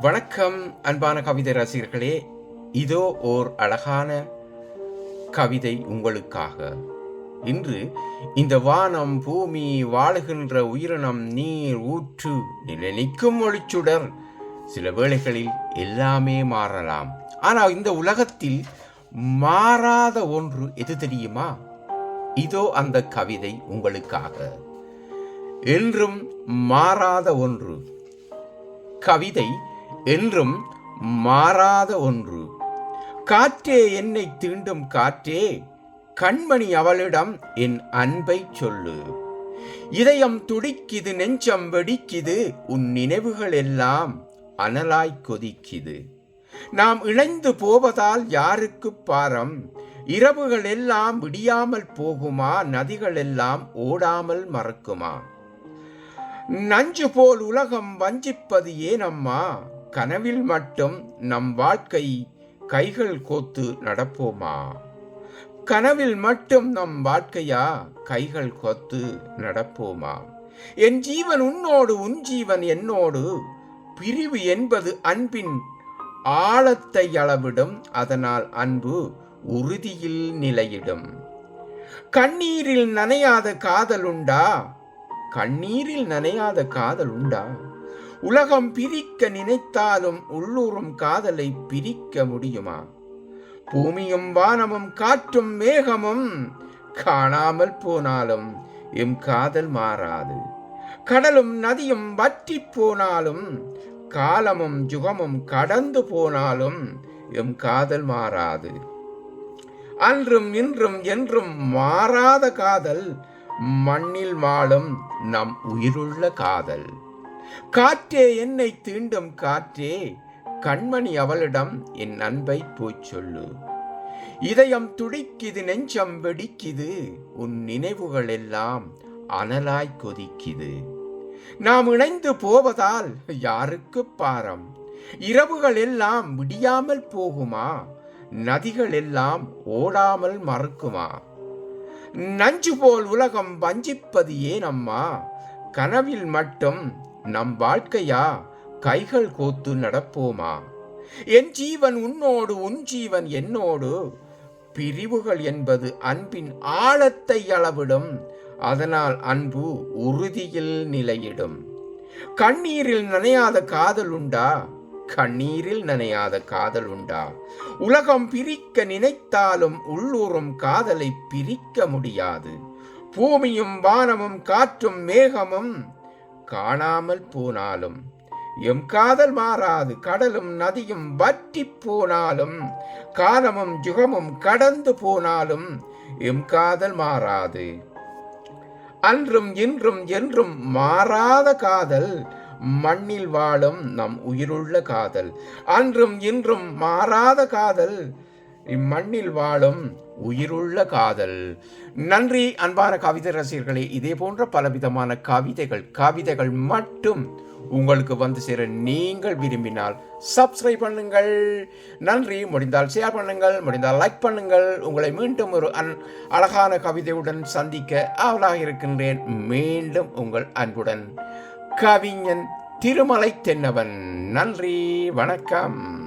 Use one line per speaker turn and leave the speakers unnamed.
வணக்கம் அன்பான கவிதை ரசிகர்களே. இதோ ஓர் அழகான கவிதை உங்களுக்காக. இன்று இந்த வானம் பூமி வாழுகின்ற உயிரினம் நீர் ஊற்று நிலைநிற்கும் ஒளிச்சுடர். சில வேளைகளில் எல்லாமே மாறலாம். ஆனால் இந்த உலகத்தில் மாறாத ஒன்று எது தெரியுமா? இதோ அந்த கவிதை உங்களுக்காக. என்றும் மாறாத ஒன்று. கவிதை என்றும் மாறாத ஒன்று. காற்றே என்னை தீண்டும் காற்றே கண்மணி அவளிடம் என் அன்பை சொல்லு. இதயம் துடிக்குது நெஞ்சம் வெடிக்குது உன் நினைவுகள் எல்லாம் அனலாய் கொதிக்குது. நாம் இணைந்து போவதால் யாருக்கு பாரம்? இரவுகள் எல்லாம் விடியாமல் போகுமா? நதிகள் எல்லாம் ஓடாமல் மறக்குமா? நஞ்சு போல் உலகம் வஞ்சிப்பது ஏனம்மா? கனவில் மட்டும் நம் வாழ்க்கை கைகள் கோத்து நடப்போமா? கனவில் மட்டும் நம் வாழ்க்கையா கைகள் கோத்து நடப்போமா? என் ஜீவன் உன்னோடு உன் ஜீவன் என்னோடு. பிரிவு என்பது அன்பின் ஆழத்தை அளவிடும் அதனால் அன்பு உறுதியில் நிலையிடும். கண்ணீரில் நனையாத காதல் உண்டா? கண்ணீரில் நனையாத காதல் உண்டா? உலகம் பிரிக்க நினைத்தாலும் உள்ளூரும் காதலை பிரிக்க முடியுமா? பூமியும் வானமும் காற்றும் மேகமும் காணாமல் போனாலும் எம் காதல் மாறாது. கடலும் நதியும் வற்றி போனாலும் காலமும் யுகமும் கடந்து போனாலும் எம் காதல் மாறாது. அன்றும் இன்றும் என்றும் மாறாத காதல் மண்ணில் வாழும் நம் உயிருள்ள காதல். காற்றே என்னை தீண்டும் காற்றே கண்மணி அவளிடம் என் அன்பை போய்ச் சொல்லு இதயம் துடிக்குது நெஞ்சம் வெடிக்குது உன் நினைவுகள் எல்லாம் அனலாய் கொதிக்குது. நாம் இணைந்து போவதால் யாருக்கு பாரம்? இரவுகள் எல்லாம் விடியாமல் போகுமா? நதிகள் எல்லாம் ஓடாமல் மறுக்குமா? நஞ்சு போல் உலகம் வஞ்சிப்பது ஏனம்மா? கனவில் மட்டும் நம் வாழ்க்கையா? கைகள் கோத்து நடப்போமா? என் ஜீவன் உன்னோடு உன் ஜீவன் என்னோடு? பிரிவுகள் என்பது அன்பின் ஆழத்தை அளவிடும். அதனால் அன்பு உறுதியில் நிலையிடும். கண்ணீரில் நனையாத காதல் உண்டா? கண்ணீரில் நனையாத காதல் உண்டா? உலகம் பிரிக்க நினைத்தாலும் உள்ளூரும் காதலை பிரிக்க முடியாது. பூமியும் வானமும் காற்றும் மேகமும் காணாமல் போனாலும் எம் காதல் மாறாது கடலும் நதியும் வற்றி போனாலும் காலமும் யுகமும் கடந்து போனாலும் எம் காதல் மாறாது. அன்றும் இன்றும் என்றும் மாறாத காதல் மண்ணில் வாழும் நம் உயிருள்ள காதல். அன்றும் இன்றும் மாறாத காதல் இம்மண்ணில் வாழும் உயிருள்ள காதல். நன்றி அன்பான கவிதை ரசிகர்களே. இதே போன்ற பலவிதமான கவிதைகள் கவிதைகள் மட்டும் உங்களுக்கு வந்து சேர நீங்கள் விரும்பினால் சப்ஸ்கிரைப் பண்ணுங்கள். நன்றி முடிந்தால் ஷேர் பண்ணுங்கள் முடிந்தால் லைக் பண்ணுங்கள். உங்களை மீண்டும் ஒரு அன் அழகான கவிதையுடன் சந்திக்க ஆவலாக இருக்கின்றேன். மீண்டும் உங்கள் அன்புடன் கவிஞன் திருமலை தென்னவன் நன்றி வணக்கம்.